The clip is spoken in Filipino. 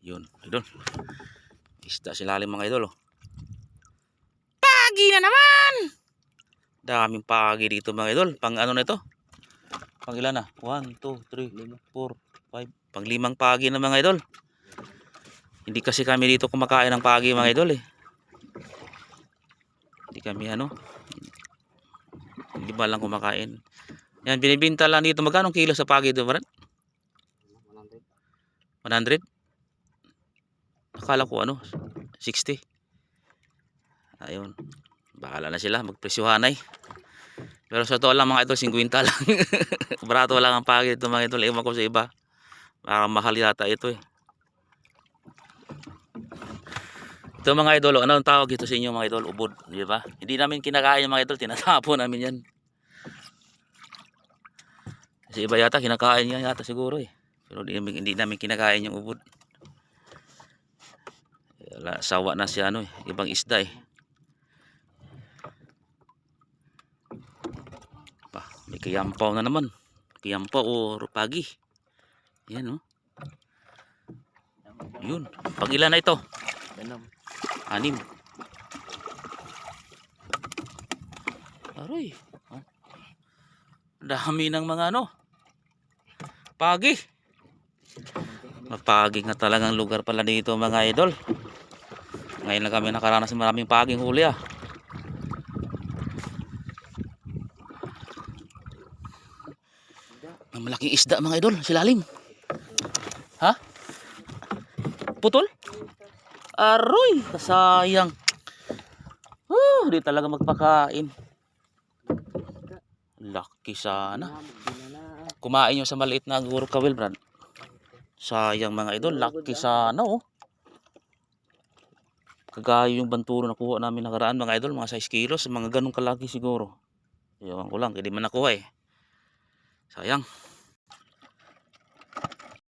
Yun, idol. Isda silalim mga idol. Oh. Pagi na naman! Daming pagi dito mga idol. Pang ano na ito? Pang ilan na? 1, 2, 3, 4, 5. Pang limang pagi na mga idol. Hindi kasi kami dito kumakain ng pagi mga idol eh. Hindi kami ano. Hindi ba lang kumakain. Yan, binibinta lang dito. Magkano kilo sa pagi ito, Brad? 100? Akala ko ano, 60. Ayun. Bahala na sila, magpresyuhanay. Pero sa totoo lang mga idol, 50 lang. Barato lang ang pagi ito mga idol. Ewan ko sa iba. Baka mahal yata ito eh. Ito mga idol, ano ang tawag ito sa inyo mga idol? Ubod, di ba? Hindi namin kinakain mga idol, tinatapo namin yan. Kasi iba yata, kinakain yan yata siguro eh. Pero hindi namin, hindi namin kinakain yung ubod. Wala, sawa na si ano eh, ibang isda eh. Pa, may kiyampaw na naman. Kiyampaw o rupagi. Yan oh. Yun. Pag ilan na ito? Anim. Aroy. Oh. Dami ng mga ano. Pagi. Mapagi nga talagang lugar pala dito mga idol. Ngayon lang kami nakaranas ng maraming paging huli ah. May malaking isda mga idol, silalim. Ha? Putol? Aroy, kasayang. Oh, di talaga magpakain. Lucky sana. Kumain nyo sa maliit na guro kawil, Brad. Sayang mga idol, lucky sana oh. Kagaya yung banturo na kuha namin nakaraan mga idol, mga 6 kilos, mga ganun kalaki siguro. Ewan ko lang, hindi man nakuha eh. Sayang.